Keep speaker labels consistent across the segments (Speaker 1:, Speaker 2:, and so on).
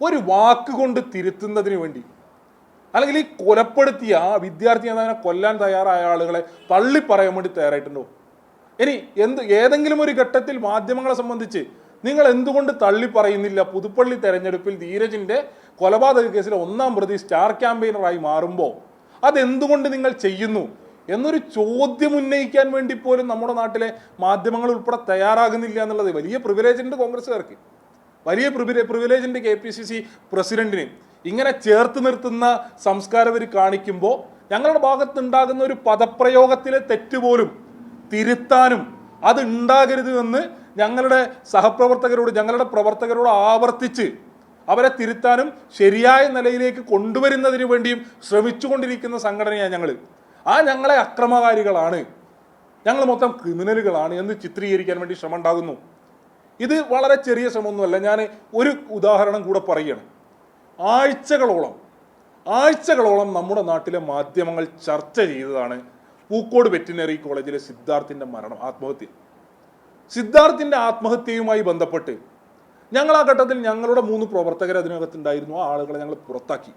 Speaker 1: ഒരു വാക്ക് കൊണ്ട് തിരുത്തുന്നതിന് വേണ്ടി. അല്ലെങ്കിൽ ഈ കൊലപ്പെടുത്തിയ വിദ്യാർത്ഥി നേതാവിനെ കൊല്ലാൻ തയ്യാറായ ആളുകളെ തള്ളി പറയാൻ വേണ്ടി തയ്യാറായിട്ടുണ്ടോ? ഇനി എന്ത് ഏതെങ്കിലും ഒരു ഘട്ടത്തിൽ മാധ്യമങ്ങളെ സംബന്ധിച്ച് നിങ്ങൾ എന്തുകൊണ്ട് തള്ളി പറയുന്നില്ല? പുതുപ്പള്ളി തെരഞ്ഞെടുപ്പിൽ ധീരജിന്റെ കൊലപാതക കേസിലെ ഒന്നാം പ്രതി സ്റ്റാർ ക്യാമ്പയിനറായി മാറുമ്പോൾ അതെന്തുകൊണ്ട് നിങ്ങൾ ചെയ്യുന്നു? എന്നൊരു ചോദ്യം ഉന്നയിക്കാൻ വേണ്ടി പോലും നമ്മുടെ നാട്ടിലെ മാധ്യമങ്ങൾ ഉൾപ്പെടെ തയ്യാറാകുന്നില്ല എന്നുള്ളത് വലിയ പ്രിവിലേജ് ഉണ്ട് കോൺഗ്രസ്സുകാർക്ക്. വലിയ പ്രിവിലേ പ്രിവിലേജ് ഉണ്ട് കെ പി സി സി പ്രസിഡന്റിന് ഇങ്ങനെ ചേർത്ത് നിർത്തുന്ന സംസ്കാരം കാണിക്കുമ്പോൾ ഞങ്ങളുടെ ഭാഗത്തുണ്ടാകുന്ന ഒരു പദപ്രയോഗത്തിലെ തെറ്റ് പോലും തിരുത്താനും അത് ഉണ്ടാകരുത് എന്ന് ഞങ്ങളുടെ സഹപ്രവർത്തകരോട് ഞങ്ങളുടെ പ്രവർത്തകരോട് ആവർത്തിച്ച് അവരെ തിരുത്താനും ശരിയായ നിലയിലേക്ക് കൊണ്ടുവരുന്നതിന് വേണ്ടിയും ശ്രമിച്ചുകൊണ്ടിരിക്കുന്ന സംഘടനയാണ് ഞങ്ങൾ ആ ഞങ്ങളെ അക്രമകാരികളാണ്. ഞങ്ങൾ മൊത്തം ക്രിമിനലുകളാണ് എന്ന് ചിത്രീകരിക്കാൻ വേണ്ടി ശ്രമം ഉണ്ടാകുന്നു. ഇത് വളരെ ചെറിയ ശ്രമമൊന്നുമല്ല. ഞാൻ ഒരു ഉദാഹരണം കൂടെ പറയുകയാണ് ആഴ്ചകളോളം ആഴ്ചകളോളം നമ്മുടെ നാട്ടിലെ മാധ്യമങ്ങൾ ചർച്ച ചെയ്തതാണ് പൂക്കോട് വെറ്റിനറി കോളേജിലെ സിദ്ധാർത്ഥിന്റെ മരണം ആത്മഹത്യ. സിദ്ധാർത്ഥിന്റെ ആത്മഹത്യയുമായി ബന്ധപ്പെട്ട് ഞങ്ങൾ ആ ഘട്ടത്തിൽ ഞങ്ങളുടെ മൂന്ന് പ്രവർത്തകർ അതിനകത്തുണ്ടായിരുന്നു. ആ ആളുകളെ ഞങ്ങൾ പുറത്താക്കി.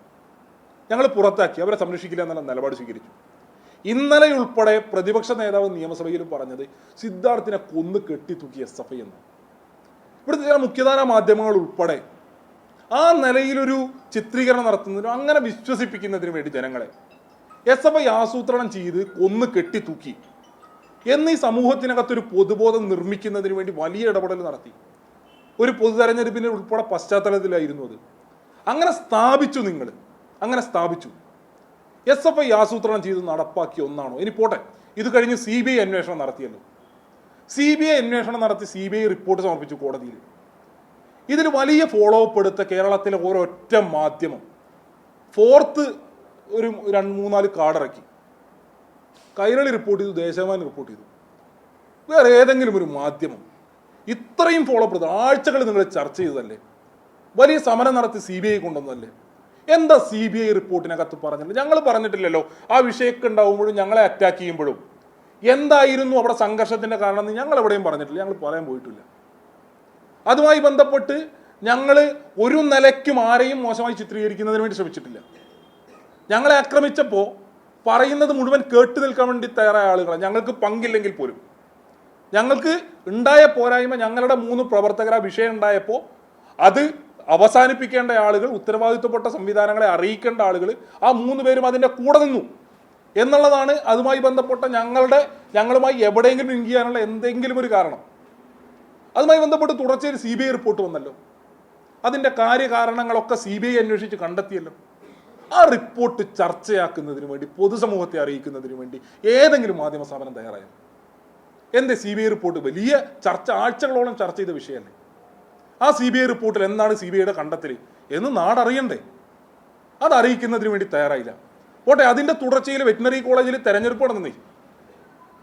Speaker 1: ഞങ്ങൾ പുറത്താക്കി. അവരെ സംരക്ഷിക്കില്ല എന്നുള്ള നിലപാട് സ്വീകരിച്ചു. ഇന്നലെ ഉൾപ്പെടെ പ്രതിപക്ഷ നേതാവ് നിയമസഭയിൽ പറഞ്ഞത് സിദ്ധാർത്ഥിനെ കൊന്ന് കെട്ടിത്തൂക്കി എസ് എഫ് ഐ എന്ന് ഇവിടുത്തെ ചില മുഖ്യധാര മാധ്യമങ്ങൾ ഉൾപ്പെടെ ആ നിലയിലൊരു ചിത്രീകരണം നടത്തുന്നതിനും അങ്ങനെ വിശ്വസിപ്പിക്കുന്നതിനു വേണ്ടി ജനങ്ങളെ എസ് എഫ് ഐ ആസൂത്രണം ചെയ്ത് കൊന്ന് കെട്ടിത്തൂക്കി. എന്നീ സമൂഹത്തിനകത്തൊരു പൊതുബോധം നിർമ്മിക്കുന്നതിന് വേണ്ടി വലിയ ഇടപെടൽ നടത്തി. ഒരു പൊതു തെരഞ്ഞെടുപ്പിന്റെ ഉൾപ്പെടെ പശ്ചാത്തലത്തിലായിരുന്നു അത്. അങ്ങനെ സ്ഥാപിച്ചു നിങ്ങൾ അങ്ങനെ സ്ഥാപിച്ചു. എസ് എഫ് ഐ ആസൂത്രണം ചെയ്ത് നടപ്പാക്കിയ ഒന്നാണോ? ഇനി പോട്ടെ. ഇത് കഴിഞ്ഞ് സി ബി ഐ അന്വേഷണം നടത്തിയല്ലോ. സി ബി ഐ അന്വേഷണം നടത്തി സി ബി ഐ റിപ്പോർട്ട് സമർപ്പിച്ചു കോടതിയിൽ. ഇതിൽ വലിയ ഫോളോ അപ്പ് എടുത്ത കേരളത്തിലെ ഒരൊറ്റ മാധ്യമം. ഫോർത്ത് ഒരു രണ്ട് മൂന്നാൽ കാർഡ് ഇറക്കി. കൈരളി റിപ്പോർട്ട് ചെയ്തു ദേശാഭിമാനി റിപ്പോർട്ട് ചെയ്തു. വേറെ ഏതെങ്കിലും ഒരു മാധ്യമം. ഇത്രയും ഫോളോ അപ്പ് ആഴ്ചകൾ നിങ്ങൾ ചർച്ച ചെയ്തതല്ലേ? വലിയ സമരം നടത്തി സി ബി ഐ കൊണ്ടുവന്നതല്ലേ? എന്താ സി ബി ഐ റിപ്പോർട്ടിനകത്ത് പറഞ്ഞില്ല ഞങ്ങൾ പറഞ്ഞിട്ടില്ലല്ലോ. ആ വിഷയമൊക്കെ ഉണ്ടാവുമ്പോഴും ഞങ്ങളെ അറ്റാക്ക് ചെയ്യുമ്പോഴും. എന്തായിരുന്നു അവിടെ സംഘർഷത്തിന്റെ കാരണം എന്ന് ഞങ്ങൾ എവിടെയും പറഞ്ഞിട്ടില്ല. ഞങ്ങൾ പറയാൻ പോയിട്ടില്ല. അതുമായി ബന്ധപ്പെട്ട് ഞങ്ങൾ ഒരു നിലയ്ക്കും ആരെയും മോശമായി ചിത്രീകരിക്കുന്നതിന് വേണ്ടി ശ്രമിച്ചിട്ടില്ല. ഞങ്ങളെ ആക്രമിച്ചപ്പോൾ പറയുന്നത് മുഴുവൻ കേട്ടു നിൽക്കാൻ വേണ്ടി തയ്യാറായ ആളുകളാണ്. ഞങ്ങൾക്ക് പങ്കില്ലെങ്കിൽ പോലും. ഞങ്ങൾക്ക് ഉണ്ടായ പോരായ്മ ഞങ്ങളുടെ മൂന്ന് പ്രവർത്തകർ ആ വിഷയം ഉണ്ടായപ്പോൾ അത് അവസാനിപ്പിക്കേണ്ട ആളുകൾ ഉത്തരവാദിത്വപ്പെട്ട സംവിധാനങ്ങളെ അറിയിക്കേണ്ട ആളുകൾ ആ മൂന്ന് പേരും അതിന്റെ കൂടെ നിന്നു. എന്നുള്ളതാണ് അതുമായി ബന്ധപ്പെട്ട ഞങ്ങളുടെ ഞങ്ങളുമായി എവിടെയെങ്കിലും ലിങ്ക് ചെയ്യാനുള്ള എന്തെങ്കിലും ഒരു കാരണം. അതുമായി ബന്ധപ്പെട്ട് തുടർച്ചയായി സി ബി ഐ റിപ്പോർട്ട് വന്നല്ലോ. അതിന്റെ കാര്യകാരണങ്ങളൊക്കെ സി ബി ഐ അന്വേഷിച്ച് കണ്ടെത്തിയല്ലോ. ആ റിപ്പോർട്ട് ചർച്ചയാക്കുന്നതിന് വേണ്ടി പൊതുസമൂഹത്തെ അറിയിക്കുന്നതിന് വേണ്ടി ഏതെങ്കിലും മാധ്യമ സ്ഥാപനം തയ്യാറായോ? എന്ത് സി ബി ഐ റിപ്പോർട്ട് വലിയ ചർച്ച ആഴ്ചകളോളം ചർച്ച ചെയ്ത വിഷയമല്ലേ? ആ സി ബി ഐ റിപ്പോർട്ടിൽ എന്താണ് സി ബി ഐയുടെ കണ്ടെത്തൽ എന്ന് നാടറിയണ്ടേ? അത് അറിയിക്കുന്നതിന് വേണ്ടി തയ്യാറായില്ല. പോട്ടെ അതിന്റെ തുടർച്ചയിൽ വെറ്റിനറി കോളേജിൽ തെരഞ്ഞെടുപ്പ് നടന്നേ.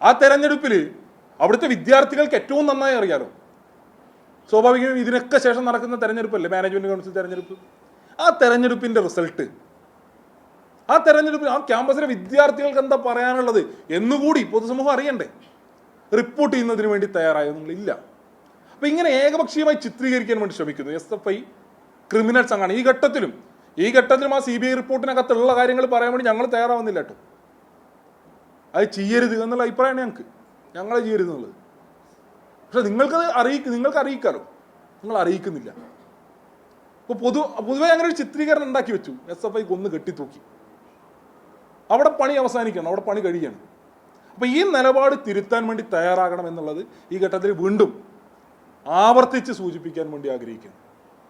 Speaker 1: ആ തെരഞ്ഞെടുപ്പിൽ അവിടുത്തെ വിദ്യാർത്ഥികൾക്ക് ഏറ്റവും നന്നായി അറിയാലോ. സ്വാഭാവികമായും ഇതിനൊക്കെ ശേഷം നടക്കുന്ന തെരഞ്ഞെടുപ്പല്ലേ മാനേജ്മെന്റ് കൗൺസിൽ തെരഞ്ഞെടുപ്പ്? ആ തെരഞ്ഞെടുപ്പിന്റെ റിസൾട്ട് ആ തെരഞ്ഞെടുപ്പിൽ ആ ക്യാമ്പസിലെ വിദ്യാർത്ഥികൾക്ക് എന്താ പറയാനുള്ളത് എന്നുകൂടി പൊതുസമൂഹം അറിയണ്ടേ. റിപ്പോർട്ട് ചെയ്യുന്നതിന് വേണ്ടി തയ്യാറായോ നിങ്ങളില്ല അപ്പൊ ഇങ്ങനെ ഏകപക്ഷീയമായി ചിത്രീകരിക്കാൻ വേണ്ടി ശ്രമിക്കുന്നു. എസ് എഫ് ഐ ക്രിമിനൽ സംഘമാണ് ഈ ഘട്ടത്തിലും ഈ ഘട്ടത്തിലും ആ സി ബി ഐ റിപ്പോർട്ടിനകത്തുള്ള കാര്യങ്ങൾ പറയാൻ വേണ്ടി ഞങ്ങൾ തയ്യാറാവുന്നില്ല കേട്ടോ. അത് ചെയ്യരുത് എന്നുള്ള അഭിപ്രായമാണ് ഞങ്ങൾക്ക്. ഞങ്ങളെ ചെയ്യരുത് എന്നുള്ളത്. പക്ഷെ നിങ്ങൾക്കത് അറിയിക്കും നിങ്ങൾക്ക് അറിയിക്കാലോ? നിങ്ങൾ അറിയിക്കുന്നില്ല. അപ്പോൾ പൊതു പൊതുവെ അങ്ങനെ ഒരു ചിത്രീകരണം ഉണ്ടാക്കി വെച്ചു. എസ് എഫ് ഐ കൊന്ന് കെട്ടിത്തൂക്കി. അവിടെ പണി അവസാനിക്കണം. അവിടെ പണി കഴിയണം. അപ്പോൾ ഈ നിലപാട് തിരുത്താൻ വേണ്ടി തയ്യാറാകണം എന്നുള്ളത് ഈ ഘട്ടത്തിൽ വീണ്ടും ആവർത്തിച്ച് സൂചിപ്പിക്കാൻ വേണ്ടി ആഗ്രഹിക്കുന്നു.